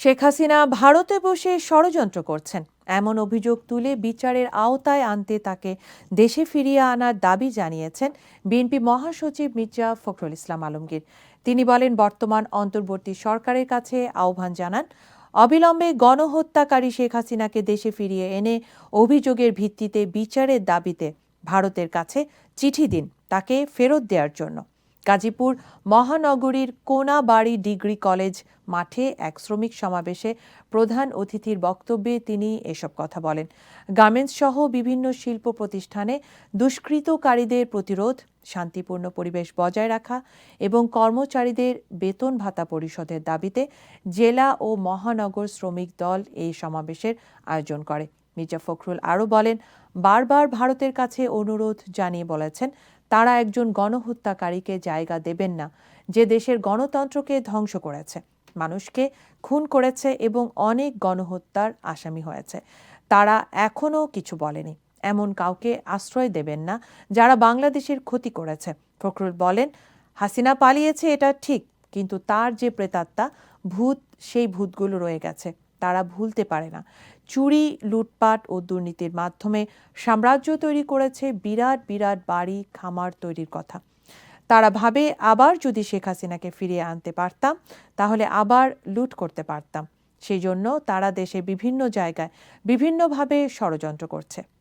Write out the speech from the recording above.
শেখ হাসিনা ভারতে বসে ষড়যন্ত্র করছেন। এমন অভিযোগ তুলে বিচারের আওতায় আনতে তাকে দেশে ফিরিয়ে আনার দাবি জানিয়েছেন বিএনপি মহাসচিব মির্জা ফখরুল ইসলাম আলমগীর। তিনি বলেন, বর্তমান অন্তর্বর্তী সরকারের কাছে আহ্বান জানান, অবিলম্বে গণহত্যাকারী শেখ হাসিনাকে দেশে ফিরিয়ে এনে অভিযোগের ভিত্তিতে বিচারের দাবিতে ভারতের কাছে চিঠি দিন তাকে ফেরত দেওয়ার জন্য। গাজীপুর মহানগরীর কোনাবাড়ি ডিগ্রি কলেজ মাঠে এক শ্রমিক সমাবেশে প্রধান অতিথির বক্তব্যে তিনি এসব কথা বলেন। গার্মেন্টস সহ বিভিন্ন শিল্প প্রতিষ্ঠানে দুষ্কৃতকারীদের প্রতিরোধ, শান্তিপূর্ণ পরিবেশ বজায় রাখা এবং কর্মচারীদের বেতন ভাতা পরিশোধের দাবিতে জেলা ও মহানগর শ্রমিক দল এই সমাবেশের আয়োজন করে। মির্জা ফখরুল আরও বলেন, বারবার ভারতের কাছে অনুরোধ জানিয়ে বলেছেন তারা একজন গণহত্যাকারীকে জায়গা দেবেন না, যে দেশের গণতন্ত্রকে ধ্বংস করেছে। মানুষকে খুন করেছে এবং অনেক গণহত্যার আসামি হয়েছে। তারা এখনও কিছু বলেনি। এমন কাউকে আশ্রয় দেবেন না যারা বাংলাদেশের ক্ষতি করেছে। ফখরুল বলেন, হাসিনা পালিয়েছে এটা ঠিক, কিন্তু তার যে প্রেতাত্মা, ভূত, সেই ভূতগুলো রয়ে গেছে। তারা ভুলতে পারে না। চুরি, লুটপাট ও দুর্নীতির মাধ্যমে সাম্রাজ্য তৈরি করেছে বিরাট বিরাট বাড়ি, খামার তৈরির কথা। তারা ভাবে, আবার যদি শেখ হাসিনাকে ফিরিয়ে আনতে পারতাম, তাহলে আবার লুট করতে পারতাম। সেই জন্য তারা দেশে বিভিন্ন জায়গায় বিভিন্নভাবে ষড়যন্ত্র করছে।